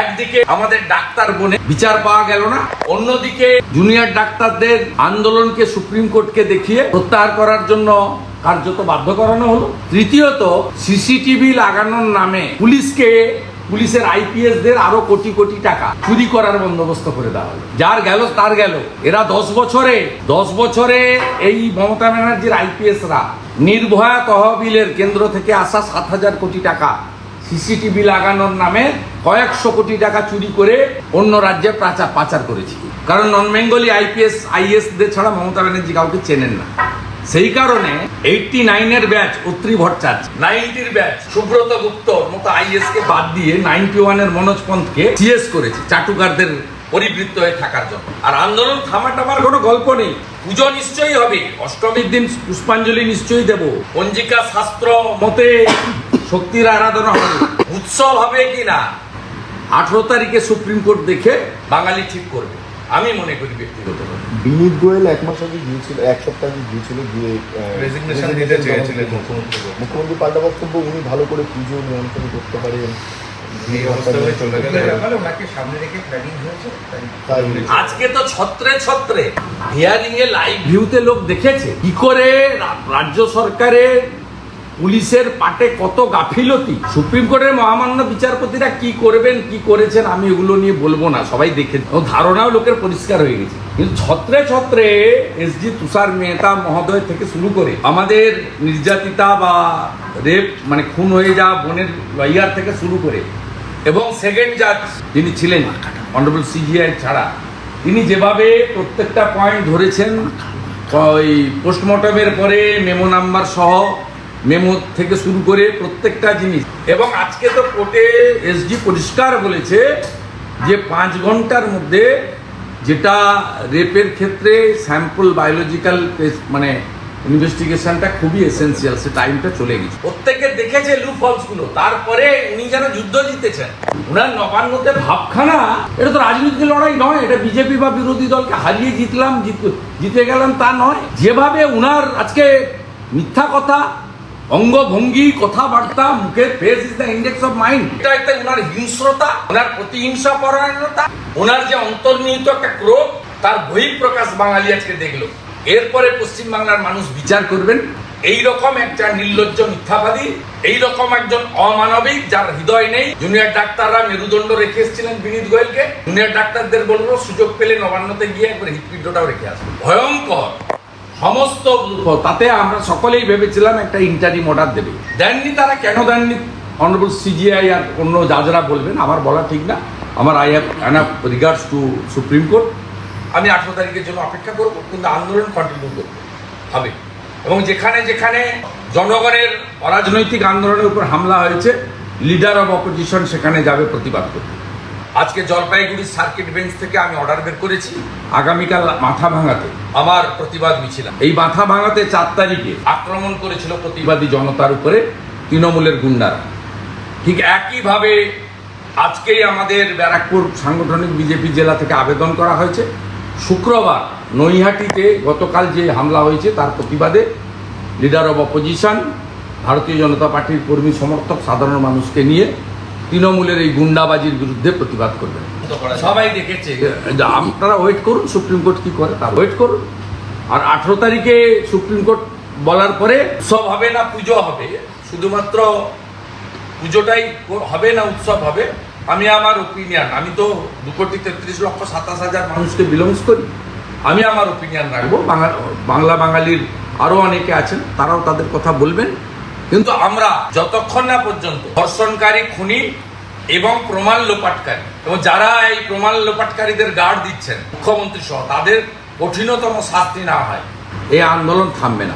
একদিকে আমাদের ডাক্তার বনে বিচার পাওয়া গেল না, অন্যদিকে জুনিয়র ডাক্তারদের আন্দোলনকে সুপ্রিম কোর্টকে দেখিয়ে প্রত্যাহার করার জন্য কার্যত বাধ্য করানো হলো। তৃতীয়ত, সিসিটিভি লাগানোর নামে পুলিশকে, পুলিশের আইপিএস দের আরও কোটি কোটি টাকা চুরি করার বন্দোবস্ত করে দেওয়া হলো। যার গেল, তার গেল। এরা দশ বছরে দশ বছরে এই মমতা ব্যানার্জির আইপিএসরা নির্ভয়া তহবিলের কেন্দ্র থেকে আসা সাত হাজার কোটি টাকা সিসিটিভি লাগানোর নামে কয়েকশো কোটি টাকা চুরি করে অন্য রাজ্যে পাচার পাচার করেছি। কারণ নন বেঙ্গলি আইপিএস আইএস দের ছাড়া মমতা ব্যানার্জি কাউকে চেনেন না। সেই কারণে এইটটি নাইনের ব্যাচ, অত্রি ভট্টাচার্য, নাইনটির ব্যাচ, সুব্রত গুপ্তর মতো আইএস কে বাদ দিয়ে নাইনটি ওয়ানের মনোজ পন্থকে সিএস করেছে চাটুকারদের পরিবৃত্ত হয়ে থাকার জন্য। আর আন্দোলন থামা টামার কোনো গল্প নেই। পুজো নিশ্চয়ই হবে। অষ্টমীর দিন পুষ্পাঞ্জলি নিশ্চয়ই দেব। পঞ্জিকা শাস্ত্র মতে শক্তির আরাধনা হবে উৎসব হবে কি না আঠেরো তারিখে সুপ্রিম কোর্ট দেখে বাঙালি ঠিক করবে। আমি মনে করি ব্যক্তিগতভাবে বিনীত গোয়েল এক মাস আগে গিয়েছিল এক সপ্তাহ আগে গিয়েছিল গিয়ে resignation দিতে চেয়েছিলেন মুখ্যমন্ত্রী। মুখ্যমন্ত্রী পাল্টা বক্তব্য উনি ভালো করে পুজো নিয়ন্ত্রণ করতে পারেন। আজকে তো ছত্রে ছত্রে হিয়ারিং এ লাইভ ভিউতে লোক দেখেছে। কি করে রাজ্য সরকারের পুলিশের পাটে কত গাফিলতি? সুপ্রিম কোর্টের মহামান্য বিচারপতিরা কি করবেন, কি করেছেন, আমি এগুলো নিয়ে বলব না, সবাই দেখে ধারণাও লোকের পরিষ্কার হয়ে গেছে। কিন্তু ছত্রে ছত্রে এসজি তুষার মেহতা মহোদয় থেকে শুরু করে আমাদের নির্যাতিতা বা রেপ মানে খুন হয়ে যাওয়া বোনের লয়ার থেকে শুরু করে, এবং সেকেন্ড জাজ যিনি ছিলেন অনারেবল সিজিআই ছাড়া, তিনি যেভাবে প্রত্যেকটা পয়েন্ট ধরেছেন, ওই পোস্টমর্টমের পরে মেমো নাম্বার সহ মেমো থেকে শুরু করে প্রত্যেকটা জিনিস। এবং আজকে তো কোর্টে এসডি পরিষ্কার বলেছে যে পাঁচ ঘণ্টার মধ্যে যেটা রেপের ক্ষেত্রে স্যাম্পল বায়োলজিক্যাল মানে ইনভেস্টিগেশনটা খুবই এসেন্সিয়াল সে টাইমটা চলে গেছে। প্রত্যেকে দেখেছে লু গুলো তারপরে উনি যেন যুদ্ধ জিতেছেন। ওনার নবান্নতে ভাবখানা এটা তো রাজনৈতিক লড়াই নয় এটা বিজেপি বা বিরোধী দলকে হারিয়ে জিতলাম জিত- জিতে গেলাম তা নয়। যেভাবে উনার আজকে মিথ্যা কথা অঙ্গভঙ্গি, কথাবার্তা, মুখের face is the index of mind এটা একটা উনার হিংস্রতা, ওনার প্রতিহিংসা পরায়ণতা। ওনার যে অন্তর্নিহিত একটা ক্রোধ, তার বহিঃপ্রকাশ বাঙালি আজকে দেখল। এরপরে পশ্চিমবাংলার মানুষ বিচার করবেন। এই রকম একটা নির্লজ্জ মিথ্যাবাদী এই রকম একজন অমানবিক যার হৃদয় নেই। জুনিয়র ডাক্তাররা মেরুদণ্ড রেখে এসেছিলেন বিনীত গোয়েলকে। জুনিয়র ডাক্তারদের বলব সুযোগ পেলে নবান্নতে গিয়ে একবার হৃৎপিণ্ডটাও রেখে আসবে ভয়ঙ্কর। সমস্ত তাতে আমরা সকলেই ভেবেছিলাম একটা ইন্টারিম অর্ডার দেবে। দেননি তারা, কেন দেননি? অনারেবল সিজিআই আর অন্য যারা বলবেন, আমার বলা ঠিক না। আমার I have enough regards to Supreme Court আমি আঠেরো তারিখের জন্য অপেক্ষা করব, কিন্তু আন্দোলন কন্টিনিউ করব। হবে। এবং যেখানে যেখানে জনগণের অরাজনৈতিক আন্দোলনের উপর হামলা হয়েছে লিডার অব অপোজিশন সেখানে যাবে প্রতিবাদ করতে। আজকে জলপাইগুড়ি সার্কিট বেঞ্চ থেকে আমি অর্ডার বের করেছি। আগামীকাল মাথা ভাঙাতে। আমার প্রতিবাদ মিছিল এই মাথা ভাঙাতে চার তারিখে আক্রমণ করেছিল প্রতিবাদী জনতার উপরে তৃণমূলের গুন্ডারা। ঠিক একইভাবে আজকেই আমাদের ব্যারাকপুর সাংগঠনিক বিজেপি জেলা থেকে আবেদন করা হয়েছে। শুক্রবার নৈহাটিতে গতকাল যে হামলা হয়েছে তার প্রতিবাদে লিডার অব অপোজিশন ভারতীয় জনতা পার্টির কর্মী সমর্থক সাধারণ মানুষকে নিয়ে তৃণমূলের এই গুন্ডাবাজির বিরুদ্ধে প্রতিবাদ করবেন। সবাই দেখেছে। আপনারা ওয়েট করুন সুপ্রিম কোর্ট কি করে তার ওয়েট করুন। আর আঠেরো তারিখে সুপ্রিম কোর্ট বলার পরে সব হবে না পুজো হবে? শুধুমাত্র পুজোটাই হবে না উৎসব হবে? আমি আমার ওপিনিয়ন আমি তো দু কোটি তেত্রিশ লক্ষ সাতাশ হাজার মানুষকে বিলংস করি। আমি আমার ওপিনিয়ন রাখব। বাংলা বাংলা বাঙালির আরও অনেকে আছেন তারাও তাদের কথা বলবেন। কিন্তু আমরা যতক্ষণ না পর্যন্ত ধর্ষণকারী খুনি এবং প্রমাণ লোপাটকারী। এবং যারা এই প্রমাণ লোপাটকারীদের গার্ড দিচ্ছেন, মুখ্যমন্ত্রী সহ, তাদের কঠিনতম শাস্তি না হয়। এই আন্দোলন থামবে না।